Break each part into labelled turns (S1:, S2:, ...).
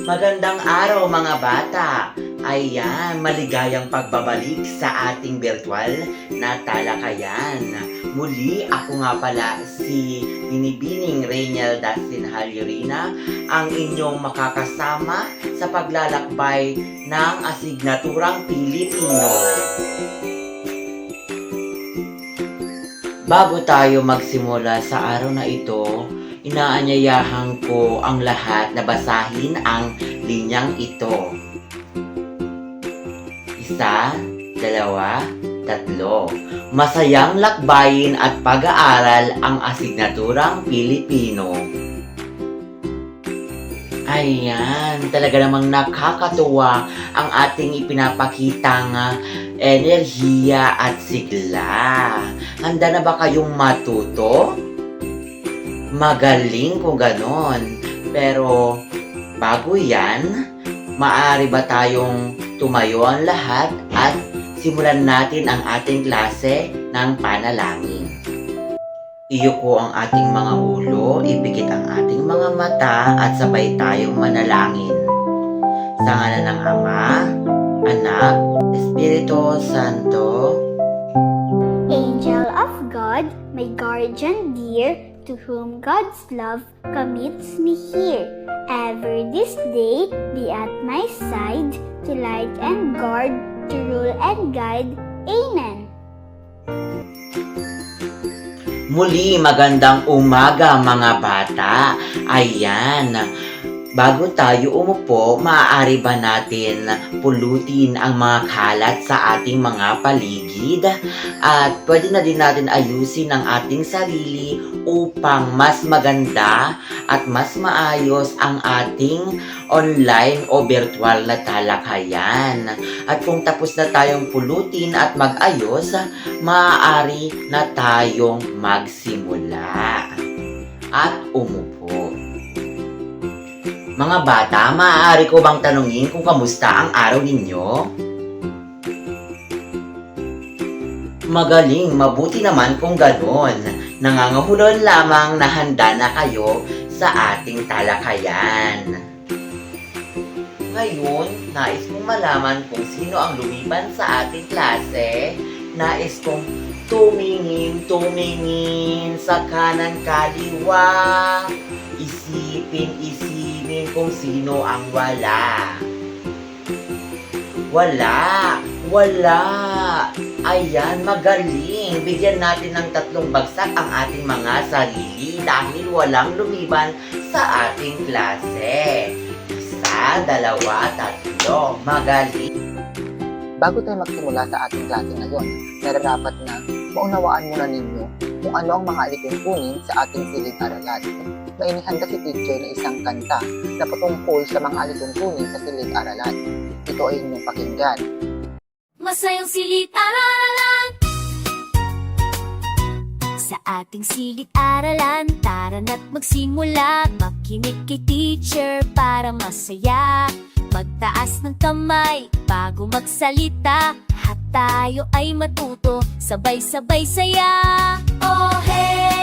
S1: Magandang araw mga bata! Ayan, maligayang pagbabalik sa ating virtual na talakayan. Muli, ako nga pala si Binibining Reynel Sinhalyurina, ang inyong makakasama sa paglalakbay ng asignaturang Pilipino. Bago tayo magsimula sa araw na ito, inaanyayahan ko ang lahat na basahin ang linyang ito. Isa, dalawa, tatlo. Masayang lakbayin at pag-aaral ang asignaturang Pilipino. Ayan, talaga namang nakakatuwa ang ating ipinapakitang enerhiya at sigla. Handa na ba kayong matuto? Magaling kung ganon. Pero bago yan, maaari ba tayong tumayo ang lahat at simulan natin ang ating klase ng panalangin. Iyo ko ang ating mga ulo, ipikit ang ating mga mata at sabay tayong manalangin. Sa ngalan ng Ama, Anak, Espiritu Santo,
S2: Angel of God, my guardian dear, to whom God's love commits me here. Ever this day be at my side, to light and guard, to rule and guide. Amen.
S1: Muli, magandang umaga mga bata. Ayan, bago tayo umupo, maaari ba natin pulutin ang mga kalat sa ating mga paligid? At pwede na din natin ayusin ang ating sarili upang mas maganda at mas maayos ang ating online o virtual na talakayan. At kung tapos na tayong pulutin at mag-ayos, maaari na tayong magsimula at umupo. Mga bata, maaari ko bang tanungin kung kamusta ang araw ninyo? Magaling, mabuti naman kung ganon. Nangangahulon lamang na handa na kayo sa ating talakayan. Ngayon, nais kong malaman kung sino ang lumiban sa ating klase. Nais kong tumingin, tumingin sa kanan kaliwa. Isipin, isipin kung sino ang wala. Wala, wala. Ayan, magaling. Bigyan natin ng tatlong bagsak ang ating mga sarili dahil walang lumiban sa ating klase. Isa, dalawa, tatlo. Magaling.
S3: Bago tayo magsimula sa ating klase ngayon, nararapat na maunawaan muna ninyo kung ano ang mga alituntunin sa ating silid-aralan. May inihanda si teacher na isang kanta na patungkol sa mga alituntunin sa silid-aralan. Ito ay inyong pakinggan.
S4: Masayang silid-aralan Sa ating silid-aralan Tara na't magsimula Makinig kay teacher para masaya Magtaas ng kamay bago magsalita At tayo ay matuto. Sabay-sabay saya. Oh hey,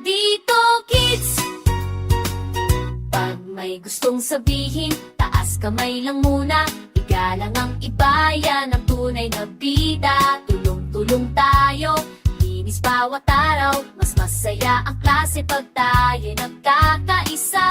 S4: dito, kids. Pag may gustong sabihin, taas kamay lang muna. Igalang ang iba, yan ang tunay na bida. Tulong-tulong tayo, linis bawat araw. Mas masaya ang klase pag tayo nagkakaisa.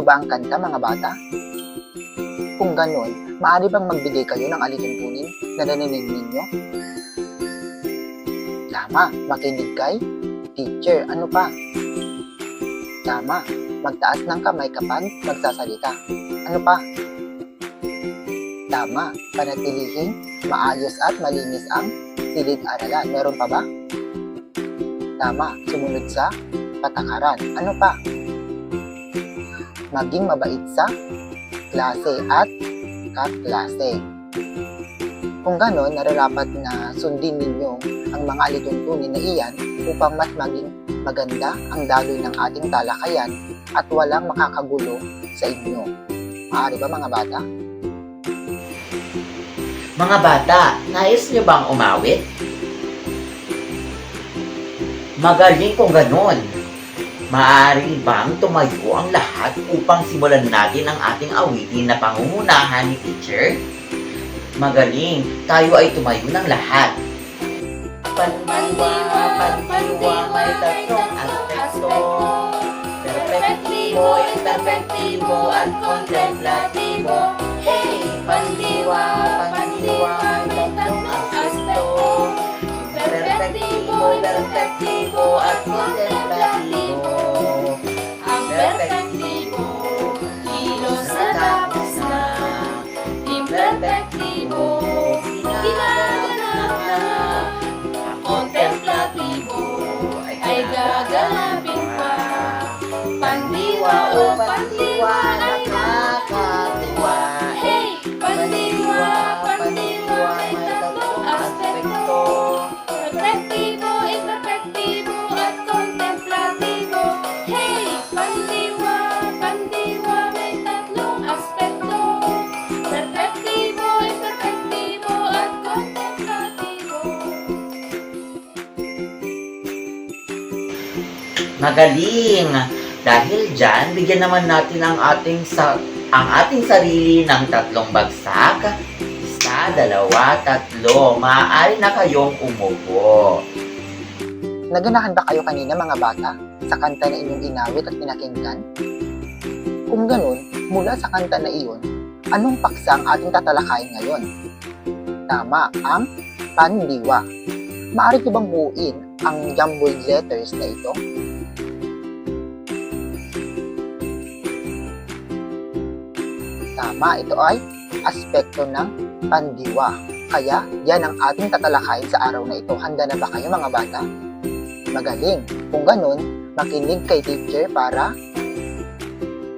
S3: Niyo ba ang kanta mga bata? Kung ganon, maaari bang magbigay kayo ng alituntunin na naninig ninyo? Tama, makinig kay teacher. Ano pa? Tama, magtaas ng kamay kapag magsasalita. Ano pa? Tama, panatilihing maayos at malinis ang silid-aralan. Meron pa ba? Tama, sumunod sa patakaran. Ano pa? Maging mabait sa klase at kaklase. Kung ganon, nararapat na sundin ninyo ang mga alituntunin na iyan upang mas maging maganda ang daloy ng ating talakayan at walang makakagulo sa inyo. Maaari ba mga bata?
S1: Mga bata, nais niyo bang umawit? Magaling kung ganon. Maaari bang tumayo ang lahat upang simulan natin ang ating awitin na pangungunahan ni teacher? Magaling, tayo ay tumayo ng lahat. Pandiwa, pandiwa, may tatlong aspekto. Perpektibo, interpektibo, at kontemplatibo. Hey, pandiwa, pandiwa, may tatlong aspekto. Perpektibo, perpektibo, at kontemplatibo. Magaling! Dahil dyan, bigyan naman natin ang ating sa ang ating sarili ng tatlong bagsak. Isa, dalawa, tatlo. Maaari na kayong umupo.
S3: Naganahan ba kayo kanina mga bata sa kanta na inyong inawit at pinakinggan? Kung ganun, mula sa kanta na iyon, anong paksa ang ating tatalakayin ngayon? Tama, ang pandiwa. Maaari ko bang buuin ang jumbled letters na ito? Tama, ito ay aspekto ng pandiwa. Kaya, yan ang ating tatalakayin sa araw na ito. Handa na ba kayo mga bata? Magaling. Kung ganun, makinig kay teacher para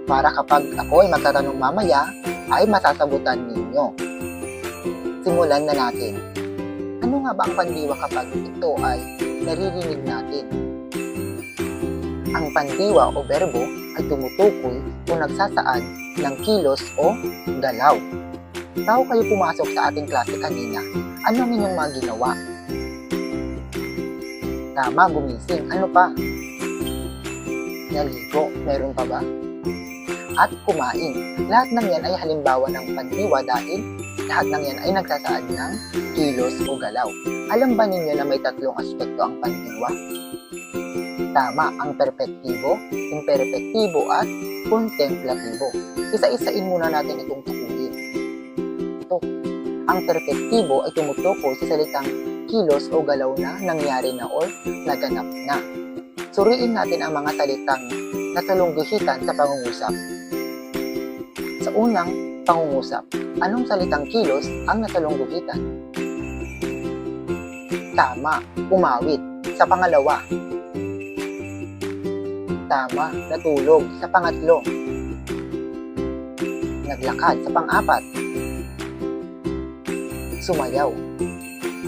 S3: para kapag ako ay magtatanong mamaya, ay masasabutan ninyo. Simulan na natin. Ano nga ba ang pandiwa kapag ito ay naririnig natin? Ang pandiwa o berbo ay tumutukoy o nagsasaad ng kilos o galaw. Bago kayo pumasok sa ating klase kanina, ano ang inyong mga ginawa? Tama, gumising. Ano pa? Naligo. Meron pa ba? At kumain. Lahat ng yan ay halimbawa ng pandiwa dahil lahat ng yan ay nagsasaad ng kilos o galaw. Alam ba ninyo na may tatlong aspekto ang pandiwa? Tama, ang perpektibo, imperpektibo at kontemplatibo. Isa-isain muna natin itong tukuyin. Ito, ang perpektibo ay tumutukoy sa salitang kilos o galaw na nangyari na or naganap na. Suriin natin ang mga salitang nasalungguhitan sa pangungusap. Sa unang pangungusap, anong salitang kilos ang nasalungguhitan? Tama, umawit. Sa pangalawa, tama, natulog. Sa pangatlo, naglakad. Sa pang-apat, sumayaw.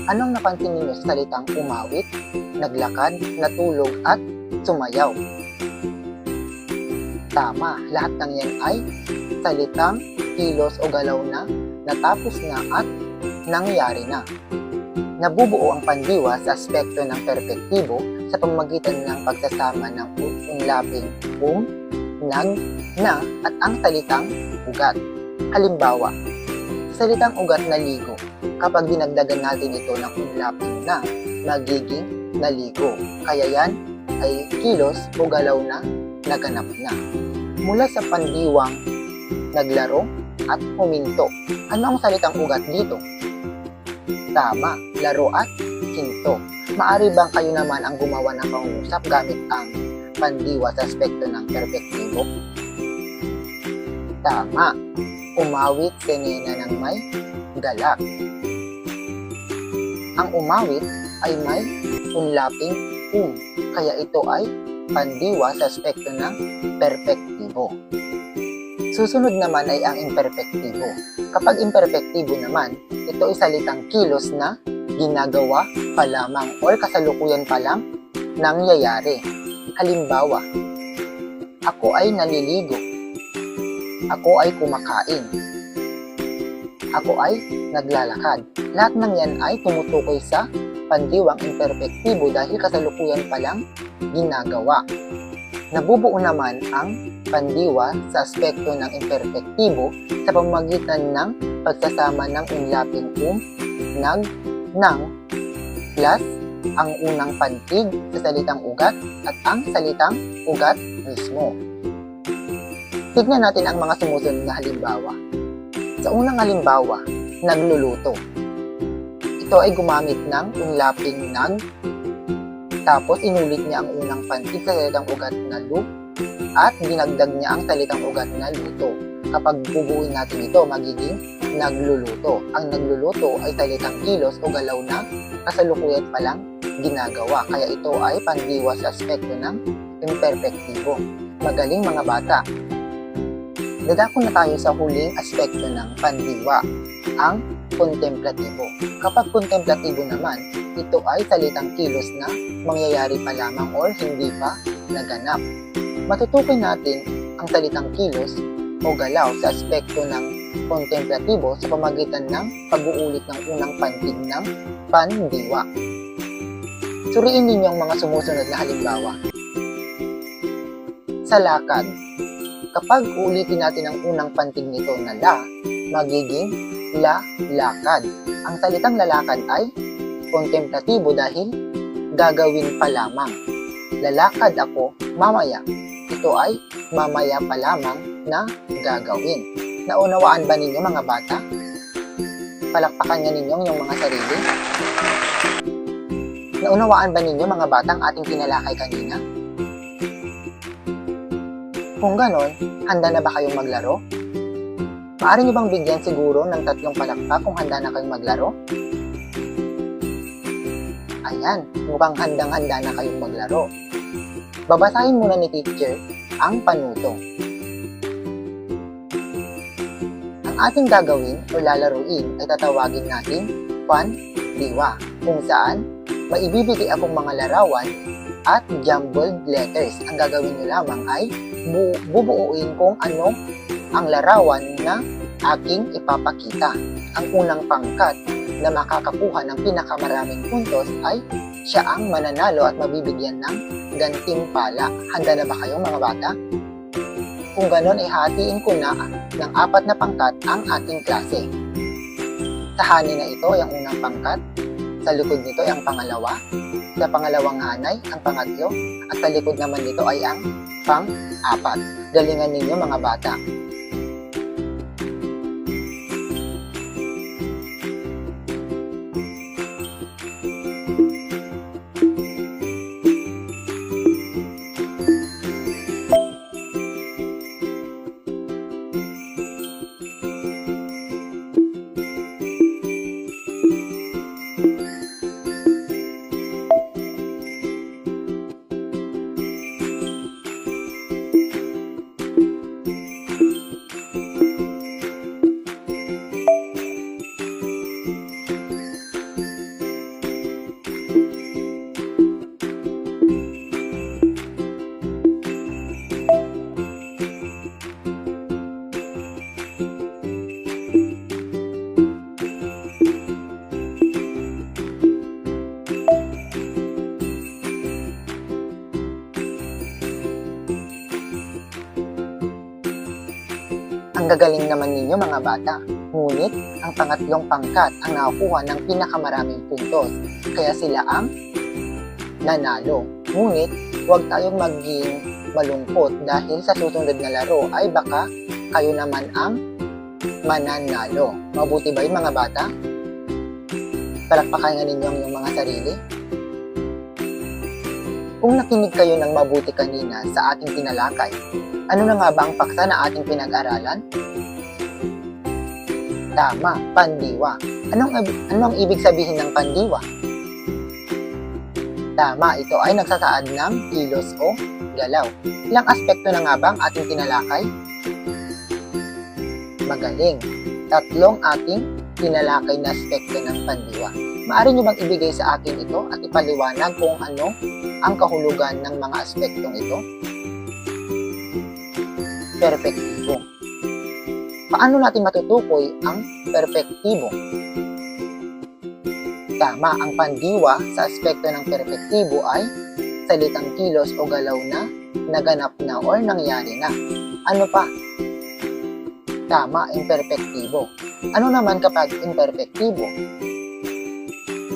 S3: Anong napansin ninyo sa salitang umawit, naglakad, natulog, at sumayaw? Tama, lahat ng yan ay salitang kilos o galaw na natapos na at nangyari na. Nabubuo ang pandiwa sa aspekto ng perpektibo sa pamamagitan ng pagsasama ng unlaping um, nag, na at ang salitang ugat. Halimbawa, sa salitang ugat na ligo, kapag dinagdagan natin ito ng unlaping na, magiging naligo. Kaya yan ay kilos o galaw na naganap na. Mula sa pandiwang, naglaro at huminto. Ano ang salitang ugat dito? Tama, laro at hinto. Maari bang kayo naman ang gumawa ng pangungusap gamit ang pandiwa sa aspekto ng perpektibo? Tama, umawit si Nena ng may galak. Ang umawit ay may unlaping um, kaya ito ay pandiwa sa aspekto ng perpektibo. Susunod naman ay ang imperfektibo. Kapag imperfektibo naman, ito ay salitang kilos na ginagawa pa lamang or kasalukuyan pa lang nangyayari. Halimbawa, ako ay naliligo. Ako ay kumakain. Ako ay naglalakad. Lahat ng yan ay tumutukoy sa pandiwang imperfektibo dahil kasalukuyan pa lang ginagawa. Nabubuo naman ang pandiwa sa aspekto ng imperfektibo sa pamamagitan ng pagsasama ng unlaping um, nag, ng, plus ang unang pantig sa salitang ugat at ang salitang ugat mismo. Tignan natin ang mga sumusunod na halimbawa. Sa unang halimbawa, nagluluto. Ito ay gumamit ng unlaping nag, tapos inulit niya ang unang pantig sa salitang ugat na lu, at dinagdag niya ang salitang ugat na luto. Kapag bubuin natin ito, magiging nagluluto. Ang nagluluto ay salitang kilos o galaw na kasalukuyan pa lang ginagawa. Kaya ito ay pandiwa sa aspekto ng imperfektibo. Magaling mga bata. Dadako na tayo sa huling aspekto ng pandiwa, ang kontemplatibo. Kapag kontemplatibo naman, ito ay salitang kilos na mangyayari pa lamang or hindi pa naganap. Matutukoy natin ang salitang kilos o galaw sa aspekto ng kontemplatibo sa pamagitan ng pag-uulit ng unang pantig ng pandiwa. Suriin ninyo ang mga sumusunod na halimbawa. Sa lakad, kapag uulitin natin ang unang pantig nito na la, magiging la lakad. Ang salitang lalakad ay kontemplatibo dahil gagawin pa lamang. Lalakad ako mamaya. Ito ay mamaya pa lamang na gagawin. Naunawaan ba ninyo mga bata? Palakpakan nga ninyo yung mga sarili. Naunawaan ba ninyo mga batang ating tinalakay kanina? Kung ganon, handa na ba kayong maglaro? Maaari nyo bang bigyan siguro ng tatlong palakpak kung handa na kayong maglaro? Ayan, mukhang handang-handa na kayong maglaro. Babasahin muna ni teacher ang panutong. Ang ating gagawin o lalaruin ay tatawagin natin pan-diwa, kung saan maibibigay akong mga larawan at jumbled letters. Ang gagawin nyo lamang ay bu- bubuuin kung ano ang larawan na aking ipapakita. Ang unang pangkat na makakakuha ng pinakamaraming puntos ay siya ang mananalo at mabibigyan ng gantimpala. Handa na ba kayo mga bata? Kung ganon ay hatiin ko na ng apat na pangkat ang ating klase. Sa hanin na ito ay ang unang pangkat, sa likod nito ay ang pangalawa, sa pangalawang hanay ang pangatlo, at sa likod naman nito ay ang pang-apat. Galingan ninyo mga bata. Ang gagaling naman ninyo mga bata. Ngunit, ang pangatlong pangkat ang nakakuha ng pinakamaraming puntos. Kaya sila ang nanalo. Ngunit, huwag tayong maging malungkot dahil sa susunod na laro ay baka kayo naman ang mananalo. Mabuti ba yun mga bata? Palakpakan nga ninyo ang mga sarili. Kung nakinig kayo ng mabuti kanina sa ating tinalakay, ano na nga ba ang paksa na ating pinag-aralan? Tama, pandiwa. Anong, ab- anong ibig sabihin ng pandiwa? Tama, ito ay nagsasaad ng kilos o galaw. Ilang aspekto na nga ba ang ating tinalakay? Magaling. Tatlong ating tinalakay na aspekto ng pandiwa. Maaari niyo bang ibigay sa akin ito at ipaliwanag kung ano ang kahulugan ng mga aspektong ito? Perpektibo. Paano natin matutukoy ang perpektibo? Tama, ang pandiwa sa aspekto ng perpektibo ay salitang kilos o galaw na naganap na or nangyari na. Ano pa? Tama, imperfektibo. Ano naman kapag imperfektibo?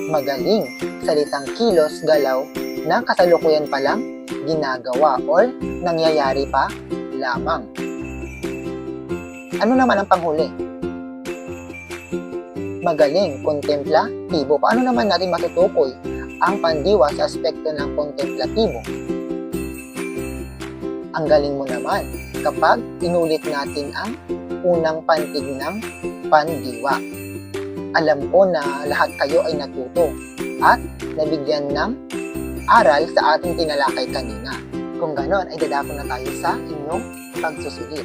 S3: Magaling, salitang kilos, galaw na kasalukuyan pa lang ginagawa or nangyayari pa lamang. Ano naman ang panghuli? Magaling, kontemplatibo. Paano naman natin matutukoy ang pandiwa sa aspekto ng kontemplatibo? Ang galing mo naman kapag inulit natin ang unang pantig ng pandiwa. Alam ko na lahat kayo ay natuto at nabigyan ng aral sa ating tinalakay kanina. Kung ganon, ay dadako na tayo sa inyong pagsusulit.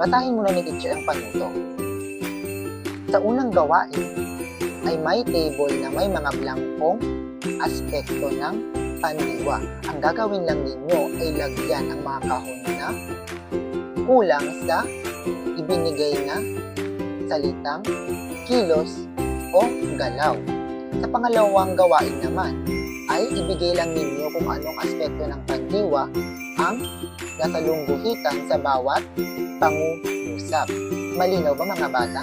S3: Basahin muna ni teacher ang panuto. Sa unang gawain, ay may table na may mga blankong aspekto ng pandiwa. Ang gagawin lang ninyo ay lagyan ang mga kahon na kulang sa ibinigay na salitang kilos o galaw. Sa pangalawang gawain naman, ay ibigay lang ninyo kung anong aspekto ng pandiwa ang nasalungguhitan sa bawat pangungusap. Malinaw ba mga bata?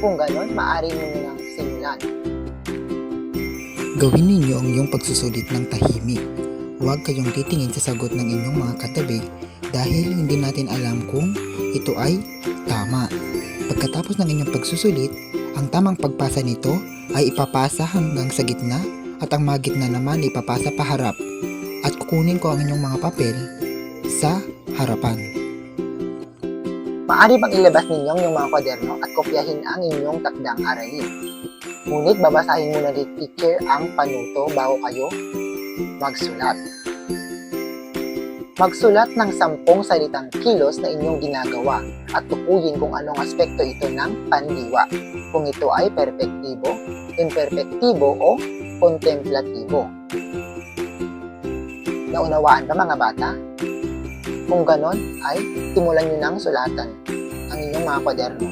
S3: Kung ganon, maaari ninyo nang simulan.
S5: Gawin ninyo ang iyong pagsusulit ng tahimik. Huwag kayong titingin sa sagot ng inyong mga katabi dahil hindi natin alam kung ito ay tama. Pagkatapos ng inyong pagsusulit, ang tamang pagpasa nito ay ipapasa hanggang sa gitna at ang mga gitna naman ay ipapasa paharap at kukunin ko ang inyong mga papel sa harapan.
S3: Maaari bang ilabas ninyong yung mga kwaderno at kopyahin ang inyong takdang aralin. Ngunit babasahin muna ni teacher ang panuto bago kayo magsulat. Magsulat ng sampung salitang kilos na inyong ginagawa at tukuyin kung anong aspekto ito ng pandiwa. Kung ito ay perpektibo, imperpektibo o kontemplatibo. Naunawaan ba mga bata? Kung ganon, ay simulan nyo ng sulatan ang inyong mga kwaderno.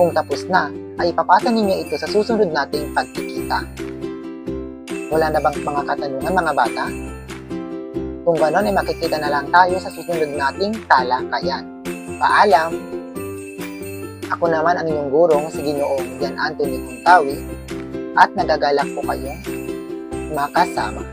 S3: Kung tapos na, ay ipapasa ninyo ito sa susunod nating pagkikita. Wala na bang mga katanungan mga bata? Kung ganon ay makikita na lang tayo sa susunod nating talakayan. Paalam! Ako naman ang inyong gurong si Ginoong Jan Anthony Puntawi at nagagalak po kayong makasama.